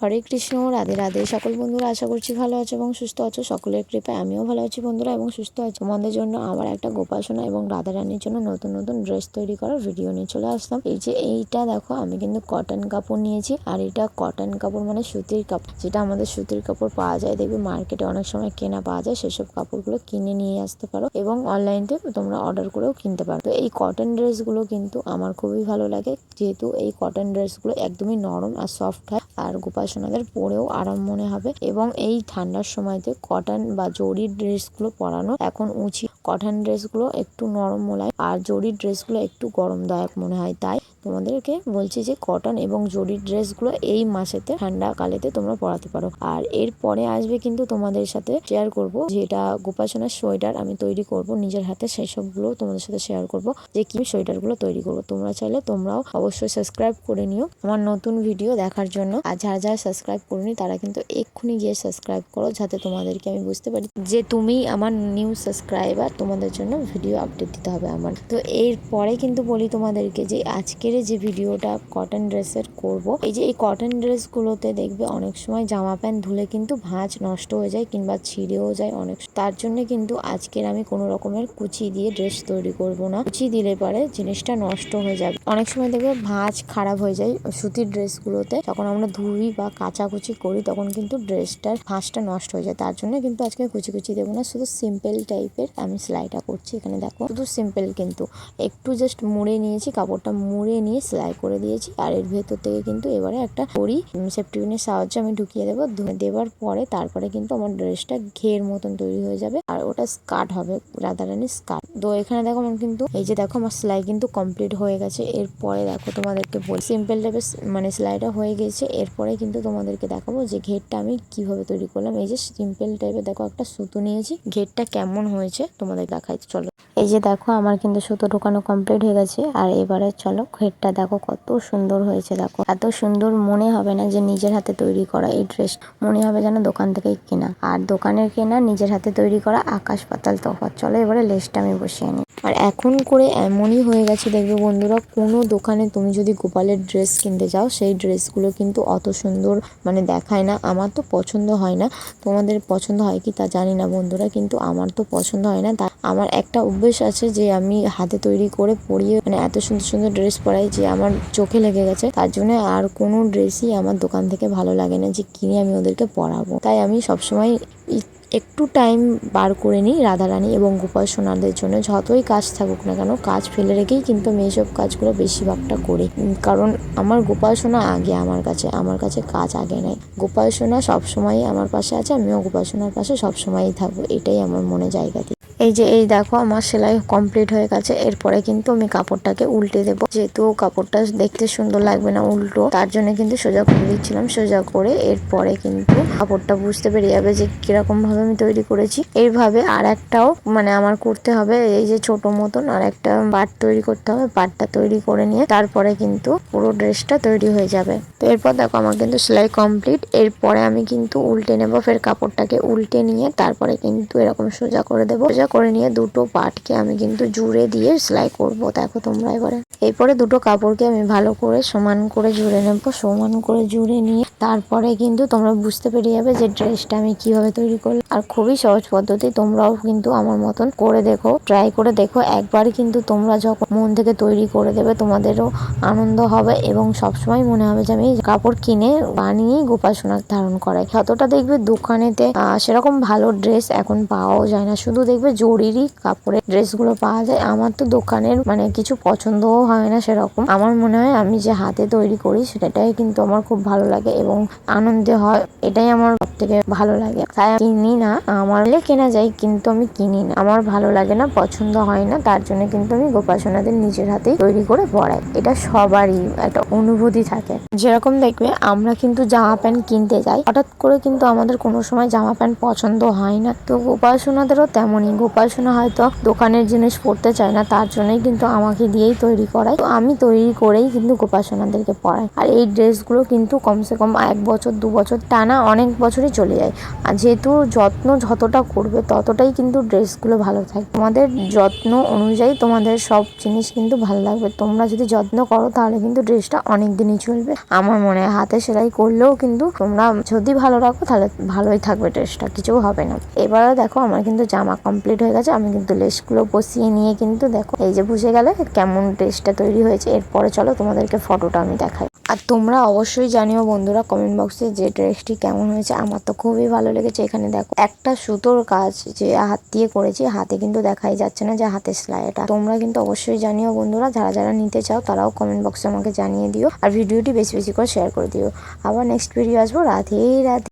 হরে কৃষ্ণ, রাধে রাধে। সকল বন্ধুরা আশা করছি ভালো আছো এবং সুস্থ আছো। সকলের কৃপায় আমিও ভালো আছি বন্ধুরা এবং সুস্থ আছি। তোমাদের জন্য আমার একটা গোপাসনা এবং রাধা রানীর জন্য নতুন নতুন ড্রেস তৈরি করার ভিডিও নিয়ে চলে আসলাম। এই যে এইটা দেখো, আমি কিন্তু কটন কাপড় নিয়েছি আর এটা কটন কাপড় মানে সুতির কাপড় যেটা আমাদের সুতির কাপড় পাওয়া যায়। দেখবে মার্কেটে অনেক সময় কেনা পাওয়া যায়, সেসব কাপড়গুলো কিনে নিয়ে আসতে পারো এবং অনলাইনে তোমরা অর্ডার করেও কিনতে পারো। তো এই কটন ড্রেসগুলো কিন্তু আমার খুবই ভালো লাগে। যেহেতু এই কটন ড্রেসগুলো একদমই নরম আর সফট হয়। আর গোপাসনাদের পড়েও আরাম মনে হবে এবং এই ঠান্ডার সময়তে কটন বা জরির ড্রেসগুলো পরানো এখন উচিত। কটন ড্রেসগুলো একটু নরম মোলায় আর জরির ড্রেসগুলো একটু গরমদায়ক মনে হয়, তাই তোমাদেরকে বলছি যে কটন এবং জরির ড্রেসগুলো এই মাসেতে ঠান্ডা কালেতে তোমরা পরাতে পারো। আর এর পরে আসবে কিন্তু তোমাদের সাথে শেয়ার করব যেটা গোপাসনার সোয়েটার আমি তৈরি করব, নিজের হাতে সেই সবগুলো তোমাদের সাথে শেয়ার করব যে কি সোয়েটারগুলো তৈরি করব। তোমরা চাইলে তোমরাও অবশ্যই সাবস্ক্রাইব করে নিও আমার নতুন ভিডিও দেখার জন্য। আর যারা যারা সাবস্ক্রাইব করনি তারা কিন্তু এক্ষুনি গিয়ে সাবস্ক্রাইব করো যাতে তোমাদেরকে আমি বুঝতে পারি যে তুমি আমার নিউ সাবস্ক্রাইবার তোমাদের জন্য ভিডিও আপডেট দিতে হবে আমার। তো এর পরে কিন্তু বলি তোমাদেরকে যে আজকের যে ভিডিওটা কটন ড্রেসের করব, এই যে এই কটন ড্রেসগুলোতে দেখবে অনেক সময় জামা প্যান্ট ধুলে কিন্তু ভাঁজ নষ্ট হয়ে যায় কিংবা ছিঁড়েও যায় অনেক তার জন্য কিন্তু আজকের আমি কোনো রকমের কুচি দিয়ে ড্রেস তৈরি করব না। কুচি দিলে পরে জিনিসটা নষ্ট হয়ে যাবে। অনেক সময় দেখবে ভাঁজ খারাপ হয়ে যায় সুতির ড্রেসগুলোতে যখন আমরা ধুই বা কাচাকুচি করি তখন কিন্তু ড্রেসটার ভাঁজটা নষ্ট হয়ে যায়। তার জন্য কিন্তু আজকে কুচি কুচি দেবো না, শুধু সিম্পল টাইপের আমি সেলাইটা করছি। এখানে দেখো, শুধু সিম্পল কিন্তু। একটু জাস্ট মুড়ে নিয়েছি, কাপড়টা মুড়ে নিয়ে সেলাই করে দিয়েছি। আর এর ভেতর থেকে কিন্তু এবারে একটা করি সেফটিপিনের সাহায্যে আমি ঢুকিয়ে দেবো। দেওয়ার পরে তারপরে কিন্তু আমার ড্রেসটা ঘের মতন তৈরি হয়ে যাবে। আর ওটা স্কার্ট হবে রাধারানীর স্কার্ট তো এখানে দেখো আমার কিন্তু, এই যে দেখো আমার সেলাই কিন্তু কমপ্লিট হয়ে গেছে। এরপরে দেখো তোমাদেরকে বলি সিম্পল টাইপের মানে সেলাইটা হয়ে গেছে। এরপরে কিন্তু তোমাদেরকে দেখাবো যে ঘেরটা আমি কীভাবে তৈরি করলাম। এই যে সিম্পল টাইপের দেখো একটা সুতো নিয়েছি। ঘেরটা কেমন হয়েছে তোমাদের দেখাই, চলো। এই যে দেখো আমার কিন্তু সুতো ঢোকানো কমপ্লিট হয়ে গেছে। আর এবারে চলো ঘেরটা দেখো কত সুন্দর হয়েছে, দেখো। এত সুন্দর মনে হবে না যে নিজের হাতে তৈরি করা এই ড্রেস। মনে হবে যেন দোকান থেকেই কেনা। আর দোকানের কেনা, নিজের হাতে তৈরি করা আকাশ পাতাল তফাৎ। চলো এবারে লেসটা আমি বসিয়ে নিই। আর এখন করে এমনই হয়ে গেছে, দেখবে বন্ধুরা, কোনো দোকানে তুমি যদি গোপালের ড্রেস কিনতে যাও, সেই ড্রেসগুলো কিন্তু অত সুন্দর মানে দেখায় না। আমার তো পছন্দ হয় না। তোমাদের পছন্দ হয় কি তা জানি না বন্ধুরা, কিন্তু আমার তো পছন্দ হয় না। তা আমার একটা অভ্যেস আছে যে আমি হাতে তৈরি করে পরিয়ে মানে এত সুন্দর সুন্দর ড্রেস পরাই যে আমার চোখে লেগে গেছে। তার জন্য আর কোনো ড্রেসই আমার দোকান থেকে ভালো লাগে না যে কিনে আমি ওদেরকে পরাবো। তাই আমি সবসময় একটু টাইম বার করে নিই রাধারানী এবং গোপাল সোনাদের জন্য। যতই কাজ থাকুক না কেন, কাজ ফেলে রেখেই কিন্তু আমি এইসব কাজগুলো বেশিরভাগটা করি। কারণ আমার গোপাল সোনা আগে আমার কাছে আমার কাছে কাজ আগে নাই। গোপাল সোনা সবসময়ই আমার পাশে আছে, আমিও গোপাল সোনার পাশে সবসময়ই থাকব। এটাই আমার মনে জায়গা এই যে, এই দেখো আমার সেলাই কমপ্লিট হয়ে গেছে। এরপরে কিন্তু আমি কাপড়টাকে উল্টে দেবো। যেহেতু কাপড়টা দেখতে সুন্দর লাগবে না উল্টো, তার জন্য কিন্তু সোজা করে দিচ্ছিলাম। সোজা করে এরপরে কিন্তু কাপড়টা বুঝতে পেরে যাবে যে কীরকম ভাবে আমি তৈরি করেছি। এইভাবে আর একটাও মানে আমার করতে হবে। এই যে ছোট মতন আর একটা পাট তৈরি করতে হবে পাটটা তৈরি করে নিয়ে তারপরে কিন্তু পুরো ড্রেসটা তৈরি হয়ে যাবে। তো এরপর দেখো আমার কিন্তু সেলাই কমপ্লিট এরপরে আমি কিন্তু উল্টে নেব, ফের কাপড়টাকে উল্টে নিয়ে তারপরে কিন্তু এরকম সোজা করে দেবো। সোজা করে নিয়ে দুটো পাটকে আমি কিন্তু জুড়ে দিয়ে সেলাই করব, দেখো তোমরা এবারে। এরপরে দুটো কাপড়কে আমি ভালো করে সমান করে জুড়ে নেব, সমান করে জুড়ে নিয়ে তারপরে কিন্তু তোমরা বুঝতে পেরে যাবে যে ড্রেসটা আমি কীভাবে তৈরি করলাম। আর খুবই সহজ পদ্ধতি, তোমরাও কিন্তু আমার মতন করে দেখো ট্রাই করে দেখো। একবার কিন্তু তোমরা যখন মন থেকে তৈরি করে দেবে, তোমাদেরও আনন্দ হবে এবং সবসময় মনে হবে যে আমি কাপড় কিনে বানিয়েই গোপাল সোনার ধারণ করাই। যতটা দেখবে দোকানেতে সেরকম ভালো ড্রেস এখন পাওয়াও যায় না। শুধু দেখবে জরিরই কাপড়ের ড্রেসগুলো পাওয়া যায়। আমার তো দোকানের মানে কিছু পছন্দও হয় না সেরকম। আমার মনে হয় আমি যে হাতে তৈরি করি সেটাই কিন্তু আমার খুব ভালো লাগে এবং আনন্দে হয়, এটাই আমার সব থেকে ভালো লাগে। তাই কিনি না, আমার কেনা যায়, কিন্তু আমি কিনি না। আমার ভালো লাগে না, পছন্দ হয় না, তার জন্য কিন্তু আমি গোপাসনাদের নিজের হাতেই তৈরি করে পরাই এটা সবারই একটা অনুভূতি থাকে। যেরকম দেখবে, আমরা কিন্তু জামা প্যান্ট কিনতে যাই, হঠাৎ করে কিন্তু আমাদের কোনো সময় জামা প্যান্ট পছন্দ হয় না। তো গোপাসনাদেরও তেমনই। গোপাল সোনা হয়তো দোকানের জিনিস পরতে চায় না, তার জন্যই কিন্তু আমাকে দিয়েই তৈরি করায়। তো আমি তৈরি করেই কিন্তু গোপাল সোনাদেরকে পরাই আর এই ড্রেসগুলো কিন্তু কমসে কম এক বছর, দু বছর টানা অনেক বছরই চলে যায়। আর যেহেতু যত্ন যতটা করবে, ততটাই কিন্তু ড্রেসগুলো ভালো থাকে। তোমাদের যত্ন অনুযায়ী তোমাদের সব জিনিস কিন্তু ভালো লাগবে। তোমরা যদি যত্ন করো, তাহলে কিন্তু ড্রেসটা অনেক দিনই চলবে। আমার মনে হয় হাতে সেলাই করলেও কিন্তু তোমরা যদি ভালো রাখো, তাহলে ভালোই থাকবে ড্রেসটা কিছু হবে না। এবারে দেখো, আমার কিন্তু জামা কমপ্লিট হয়ে গেছে। আমি কিন্তু লেসগুলো বসিয়ে নিয়ে কিন্তু দেখো, এই যে বুঝে গেলে কেমন ড্রেসটা তৈরি হয়েছে। এরপরে চলো তোমাদেরকে ফটোটা আমি দেখাই। আর তোমরা অবশ্যই জানিও বন্ধুরা কমেন্ট বক্সে যে ড্রেসটি কেমন হয়েছে। আমার তো খুবই ভালো লেগেছে। এখানে দেখো, একটা সুতোর কাজ যে হাত দিয়ে করেছি, হাতে কিন্তু দেখাই যাচ্ছে না যে হাতে সেলাইটা তোমরা কিন্তু অবশ্যই জানিও বন্ধুরা, যারা যারা নিতে চাও তারাও কমেন্ট বক্সে আমাকে জানিয়ে দিও। আর ভিডিওটি বেশি বেশি করে শেয়ার করে দিও। আবার নেক্সট ভিডিও আসব। রাধে রাধে।